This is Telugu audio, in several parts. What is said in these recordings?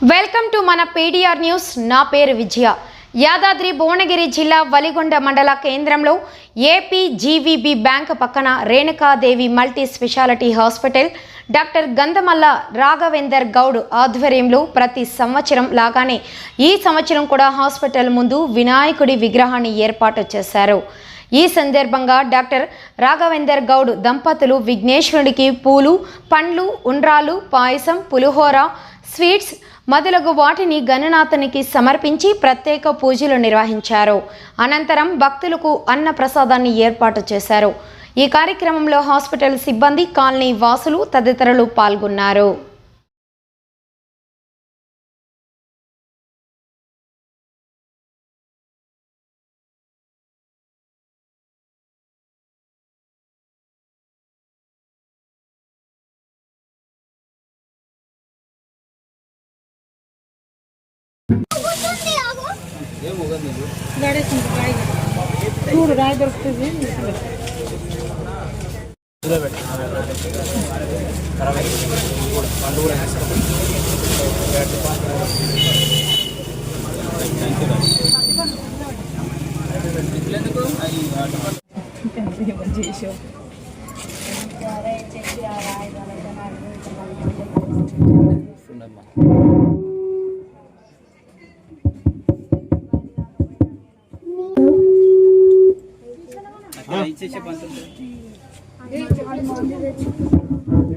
వెల్కమ్ టు మన పీడిఆర్ న్యూస్. నా పేరు విజయ. యాదాద్రి భువనగిరి జిల్లా వలిగొండ మండల కేంద్రంలో ఏపీ జీవీబీ బ్యాంక్ పక్కన Renukadevi multi specialty hospital doctor Gandhamalla Raghavender Goud ఆధ్వర్యంలో ప్రతి సంవత్సరం లాగానే ఈ సంవత్సరం కూడా హాస్పిటల్ ముందు వినాయకుడి విగ్రహాన్ని ఏర్పాటు చేశారు. ఈ సందర్భంగా డాక్టర్ రాఘవేందర్ గౌడ్ దంపతులు విఘ్నేశ్వరుడికి పూలు పండ్లు ఉండ్రాలు పాయసం పులిహోర స్వీట్స్ మొదలగు వాటిని గణనాథునికి సమర్పించి ప్రత్యేక పూజలు నిర్వహించారు. అనంతరం భక్తులకు అన్న ప్రసాదాన్ని ఏర్పాటు చేశారు. ఈ కార్యక్రమంలో హాస్పిటల్ సిబ్బంది కాలనీ వాసులు తదితరులు పాల్గొన్నారు. చూడు రాయి దొరుకుతుంది. చేసావు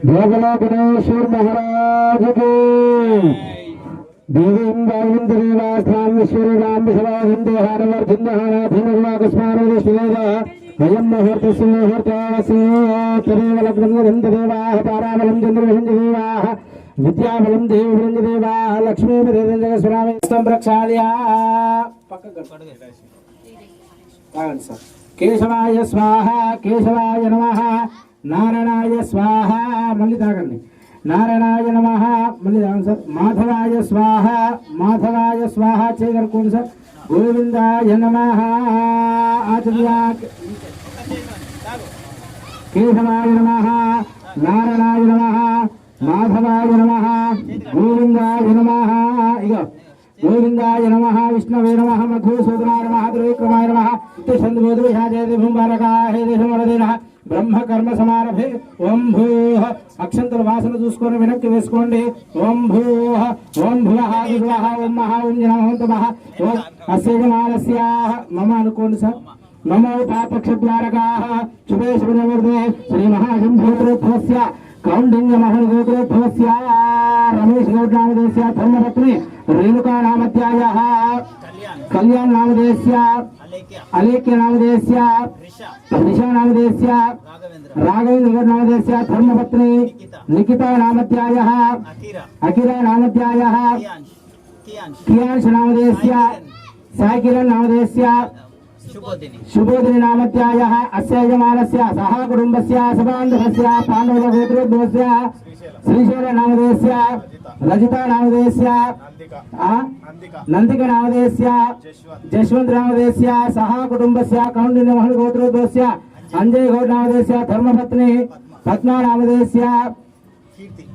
భోగలా గణేశ్వర్ మహారాజ్కి దేవీం గాయం దేవాస్థాం విశ్వరీరాం విశ్వాసం దేహారవర్ధం దేహానాథినుర్వాకస్మానోదిష్వేద అయం ముహూర్తస్య ముహూర్తావస్య తదేవ లగ్నం దంతదేవాః తారాబలం చంద్రబలం దేవాః విద్యాబలం దేవబలం దేవాః లక్ష్మీపదేవం జగస్వామి సంరక్షాళ్యా పక్కకు తాగండి సార్ కేశవాయ స్వాహ కేశవాయ నమ నారాయణాయ స్వాహ మళ్ళీ తాగండి. నారాయణాయ నమ మళ్ళీ తాగండి సార్. మాధవాయ స్వాహ మాధవాయ స్వాహ చేయగలుకోండి సార్. గోవిందాయ నమ ఆచర్య కేశవాయ నమ నారాయణాయ నమ మాధవాయ నమ గోవిందాయ నమ ఇగో. గోవిందాయ నమ విష్ణవే నమ మధుసూదనాయ నమ త్రివిక్రమాయ నమ తిషందుబోధుషాజయతి భూంబారకాహే దేశమరదేన బ్రహ్మ కర్మ సమారభే ఓం భూ అక్షంతల వాసన చూసుకొని వెనక్కి వేసుకోండి. ఓం భూ ఓం భువ దుర్వహ ఓం మహా ఓం జనమంతమః ఓం అస్యజమానస్య మమ అనుకోండి సార్. నమో పాపక్షద్వారకాः శుభే శుభనవర్దే శ్రీ మహాశంభూత్రోద్భవస్య కౌండిన్య మహోద్భవస్య రమేష్ గౌడ్ నామదేశ్య ధర్మపత్ని రేణుకా నామధ్యాయः కళ్యాణ్ నామదేశ్య అలేఖ్య. నామదేశ్య రిషా. నామదేశ్య రాఘవేంద్ర గౌడ్ నామదేశ్య ధర్మపత్ని నిఖితా నామధ్యాయः అఖిల నామధ్యాయः కియాన్ష నామదేశ్య సాయికిరణ్ నామదేశ్య శుభోదిని నామధ్యాయ అస్య యజమానస్య సహ కుటుంబస్య సబాంధవస్య పాండవుల గోత్రోద్భవస్య శ్రీశైల నామదేశ్య రజిత నామదేశ్య ఆ? నందిక నామదేశ్య జశ్వంత్ నామదేశ్య అంజయ్ గౌడ్ నామదేశ్య ధర్మపత్ని పద్మా నామదేశ్య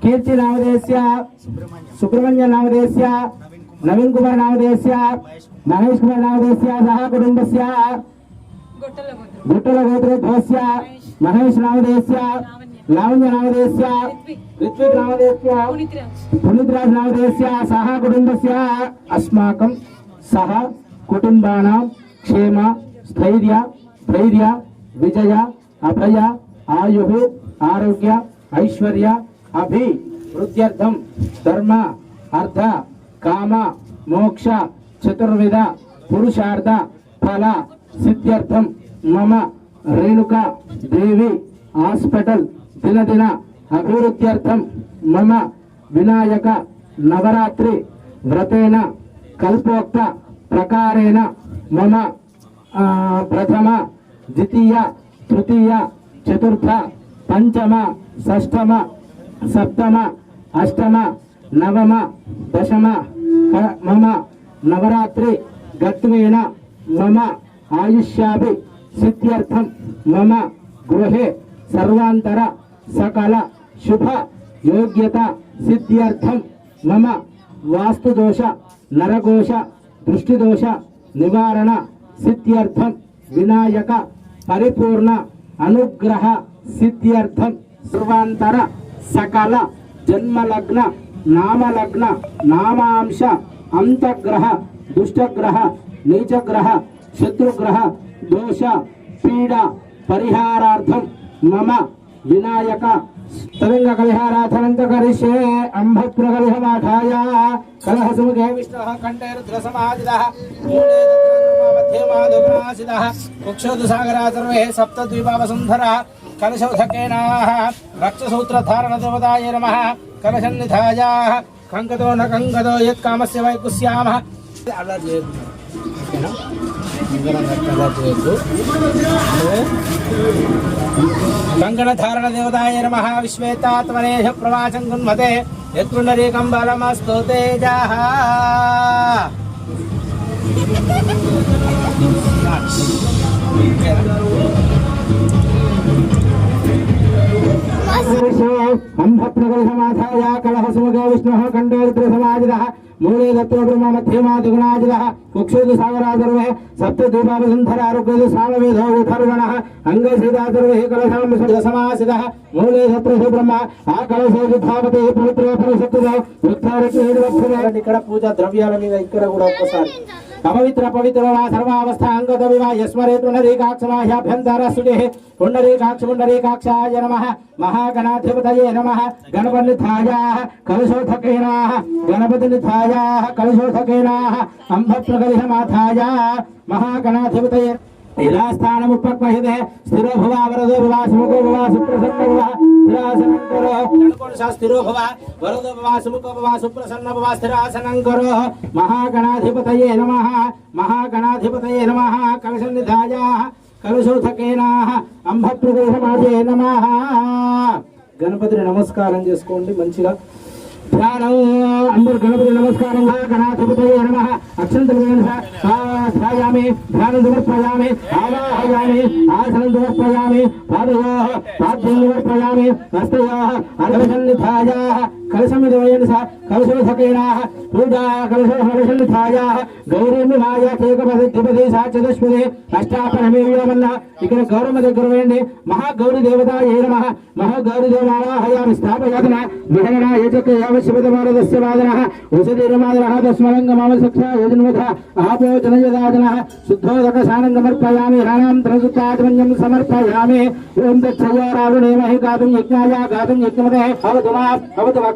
కీర్తి నామదేశ్య సుబ్రహ్మణ్య నామదేశ్య నవీన్ కుమార్ నామదేశ్య మహేష్ కుమార్ నామదేశ్య సహ కుటుంబస్య గుట్టల గోత్రోద్భవస్య మహేష్ నామదేశ్య లావణ్య నామదేశ్య రిత్విక్ నామదేశ్య పునీతరాజ్ నామదేశ్య సహ కుటుంబస్య. అస్మాకం సహ కుటుంబానాం క్షేమ స్థైర్య ధైర్య విజయ అభయ ఆయు ఆరోగ్య ఐశ్వర్య అభి వృద్ధ్యర్థం ధర్మ అర్థ కామ మోక్ష చతుర్విధ పురుషార్థ ఫల సిద్ధ్యర్థం మమ రేణుక దేవి హాస్పిటల్ దినదిన అభివృద్ధ్యర్థం మమ వినాయక నవరాత్రి వ్రతేన కల్పోక్త ప్రకారేణ మమ ప్రథమ ద్వితీయ తృతీయ చతుర్థ పంచమ షష్టమ సప్తమ అష్టమ నవమ దశమ మమ నవరాత్రి గత్వేన మమ ఆయుష్యాభి సిద్ధ్యర్థం మమ గృహే సర్వాంతర సకల శుభ యోగ్యత సిద్ధ్యర్థం మమ వాస్తుదోష నరఘోష దృష్టి నివారణ సిద్ధ్యర్థం వినాయక పరిపూర్ణ అనుగ్రహ సిద్ధ్యర్థం సువాంతర సకల జన్మలగ్న నామలగ్న నామాంశ అంతగ్రహ దుష్టగ్రహ నీచగ్రహ శత్రుగ్రహ దోష పీడ పరిహారార్థం మమ వినాయక తరంగ కలిహారాథనంత కరిష్యే అంభత్ర కలిహమాఠాయ కలహ సముదే విష్ణుః కంఠే రుద్ర సమాజిదః మూలే తత్ర కుక్షోదు సాగరా సర్వే సప్త ద్వీప వసుంధరः కలశౌధకేనాः రక్తసూత్రధారణ దేవతాయ నమః కంకతో న కంకతో యత్కామస్య వై కుస్యామः అలా చేయొద్దు అలా చేయొద్దు కంకణధారణ దేవతాయ నమ విశ్వేతాత్మనేష ప్రవాచం గున్మతే యత్పుండరీకం బలమస్తు తేజః అంభప్రగలసమాధాయ కలహసుముఖ విష్ణుః కంఠే రుద్రసమాజిదः మూలే దత్తో బ్రహ్మ మధ్యే మాధుగుణాజిదः కుక్షుదు సాగరా సర్వే సప్త దీపావసుంధరా రుగ్వేద సామవేదో విధర్వణः అంగసీదా సర్వే కలశాం సమాసిదः మూలే దత్రసు బ్రహ్మ ఆ కలశే విధావతే పవిత్ర పరిశుద్ధ ఇక్కడ పూజ ద్రవ్యాల మీద ఇక్కడ కూడా ఒక్కసారి అపవిత్ర పవిత్ర వా సర్వావస్థ అంగత వివా యస్మరే పునరీకాక్షమాహ్యాభ్యంతర సుడే పుండరీకాక్ష పుండరీకాక్షాయ నమ. మహాగణాధిపతయే నమ. గణపతిథాయా కలశోధకేనా గణపతినిథాయా కలశోధకేనా అంబప్రగలిహమాథాయా మహాగణాధిపతయే. ఇలాస్థానముపక్వహితే స్థిరో భవ వరదో భవ సుముఖో భవ సుప్రసన్న భవ స్థిరాసనం కరో నడుకోండి మహాగణాధిపతయే నమః మహాగణాధిపతయే నమః కలశనిధాయ కలశోధకేనా అంభప్రదేశమాజే నమః గణపతిని నమస్కారం చేసుకోండి మంచిగా ధ్యానం. అందరు గణపతి నమస్కారం. గణాధిపతయే నమ. అక్షంతలు ధ్యాయామి. ధ్యానం సమర్పయామి. ఆవాహయామి. ఆసనం సమర్పయామి. పాదయో. పాద్యం సమర్పయామి. హస్తయో అర్ఘసన్నిధాయ కలశమిదవయన్ స కలశోధకేనా పూజా కలశ కలశన్నిధాయ గౌరీమి మాయ అష్టాపరమే వ్యోమన్న ఇక్కడ గౌరమ్మ దగ్గర వేయండి. మహాగౌరి దేవత ఏ నమ. మహాగౌరి దేవాలయామి స్థాపయాతన. విహరణ ఏచక యావశివతమారదస్య వాదన. ఉషధీరమాదన తస్మరంగ మామ సక్ష యజన్వధ ఆపో జనయదాదన. శుద్ధోదక సానందమర్పయామి హరణం త్రసుతాత్మన్యం సమర్పయామి. ఓం దక్షయారావణే మహి గాతుం యజ్ఞాయ గాతుం యజ్ఞమదే. అవతు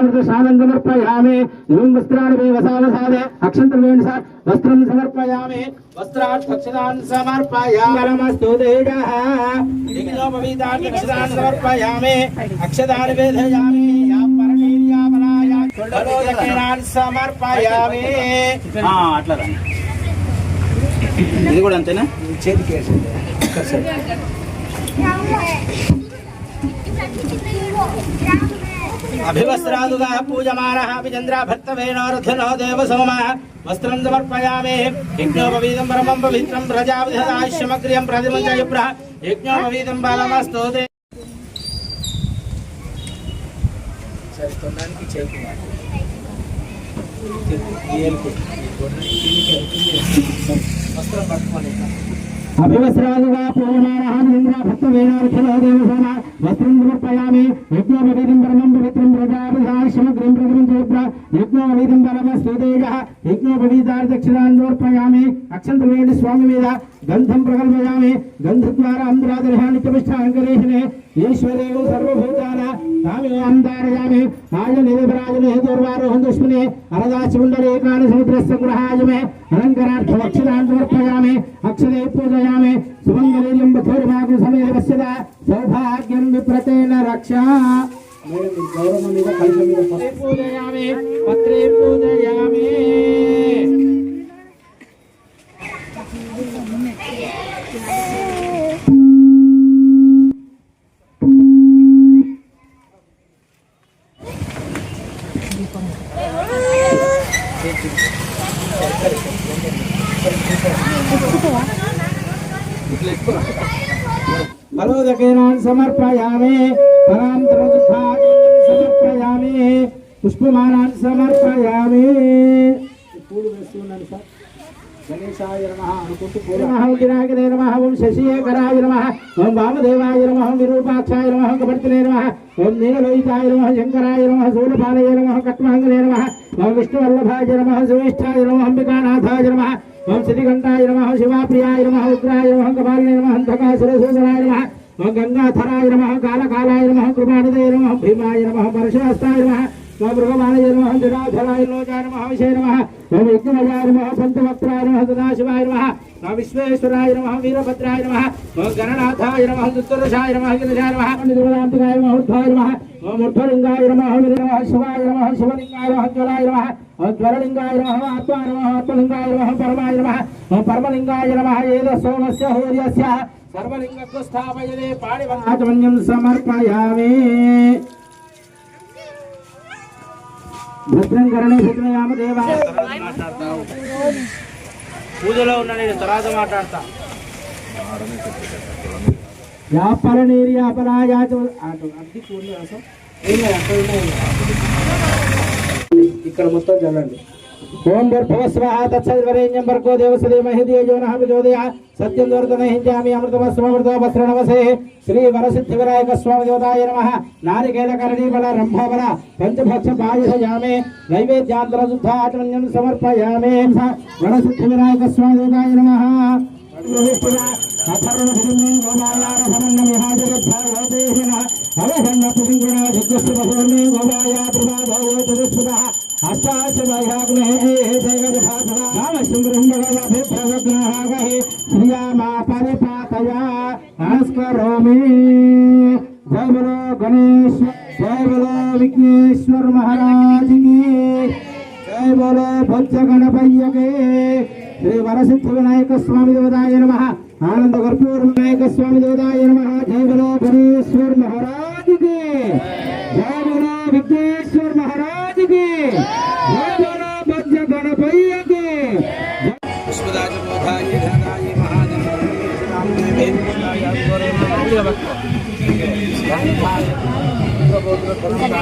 సమర్పయామి ఇవం వస్త్రాన్ని మే వసావసాదే అక్షంతలు వేయండి సార్. వస్త్రం సమర్పయామి. వస్త్రాన్ దక్షిణాన్ సమర్పయామి. నమస్తు తేజః దిగ్జోపవీతాన్ దక్షిణాన్ సమర్పయామి. వేదయామి. యా సమర్పయామి. ఆ, అట్లా ఇది కూడా అంతేనా? చేతికి అభివస్త్రాదుగా పూజమానః విచంద్ర దేవ దేవసోమः వస్త్రం సమర్పయామి యజ్ఞోపవీతం పరమం పవిత్రం ప్రజావిధాయుష్యమగ్రియం ప్రతిమం జయప్రః యజ్ఞోపవీతం వస్త్రం పట్టుకోలేదు అభివస్రాదుగా పూర్ణమానహానేంద్ర భక్త వేణార్చలో వస్త్రం సమర్పయామి యజ్ఞోపవీతం పరమం పవిత్రం ప్రజాభిధాయుష్యమగ్రియం ప్రతిమం యజ్ఞోపవీతం పరమస్తు తేజః యజ్ఞోపవీతార్ దక్షిణాన్ స్వామి మీద గంధం ప్రకల్పయామి గంధద్వారా అంధ్రాదర్హానిత్యమిష్టాంకరేషణే ఈశ్వరేవు సర్వభూతాన తామివాం ధారయామి ఆయ నిధిపరాజనే దూర్వారోహం దుష్మనే అరదాచిముండరేకాని సముద్రస్సంగ్రహాయమే. అలంకరార్థమక్షరాన్ సమర్పయామి అక్షరే పూజయామి సుమంగళీర్యం समर्पयामि सुमङ्गवीर्यं बखोरुमागु समेलवस्यत सौभाग्यं विप्रतेन रक्षा। गौरवमिव कल्पमिव पत्रे पूजयामि। పుష్పమానాన్ సమర్పయామి పూలు వేస్తున్నాను సార్ గణేశాయ నమ అనుకుంటూ పూలు వినాయకనే నమ ఓం శశియేకరాయ నమ ఓం వామదేవాయ నమ ఓం విరూపాక్షాయ నమ ఓం కపర్తినే నమ ఓం నీలలోహితాయ నమ శంకరాయ నమ శూలపాలయ నమ కట్మాంగనే నమ ఓం విష్ణువల్లభాయ నమ సువిష్ఠాయ నమ అంబికానాథాయ నమ ఓం శ్రీకంఠాయ నమ శివాప్రియాయ నమ ఉగ్రాయ నమ కపాలినే నమ అంధకాసురసూదరాయ నమ ఓం గంగాధరాయ నమ కాలకాలాయ నమ కృపానిదే నమ భీమాయ నమ పరశురాస్తాయ నమ ఓం నమ జడాధరాయ లోకాయ నమ విషయ నమ ఓం యజ్ఞమయాయ నమ పంచవక్త్రాయ నమ సదాశివాయ నమ ఓం విశ్వేశ్వరాయ నమ వీరభద్రాయ నమ ఓం గణనాథాయ నమ దుత్తరశాయ నమ గిరిజాయ నమ నిరుదాంతకాయ నమ ఉద్ధాయ నమ ఓం నమ నమ శివాయ నమ శివలింగాయ నమ జ్వలాయ నమ ఓం జ్వరలింగాయ నమ నమ ఆత్మలింగాయ నమ పరమాయ నమ ఓం పరమలింగాయ నమ సోమస్య స్థాపయదే సమర్పయామి భద్రం కరణే భద్రయామ దేవా పూజలో ఉన్న నేను తర్వాత మాట్లాడతా. యాపల నీరు అటు అద్దె కూలి అసలు ఏం లేదు అక్కడ ఉన్నాయి? ఇక్కడ మొత్తం చల్లండి ఓం భర్భవస్వహ తత్సద్వరేణ్యం భర్గో దేవసదే మహిదేజో నః విజోదయ సత్యం దొరతన హింజామి అమృతమస్మృత వస్త్రణవసే శ్రీ వరసిద్ధి వినాయక స్వామి దేవతాయ నమః నారికేల కరణీ బల రంభ బల పంచభక్ష పాయసయామే జయ బలో గణేష్ జయ బలో విఘ్నేశ్వర్ మహారాజ్ జయ బోలో పంచ గణపయ్యకే శ్రీ వరసిద్ధ వినాయక స్వామి దేవదాయ నమ. ఆనంద కర్పూర వినాయక స్వామి దేవదాయ నమ. జయ బలో గణేశ్వర్ మహారాజుకి. జయ బలో విఘ్నేశ్వర్ మహారాజుకి.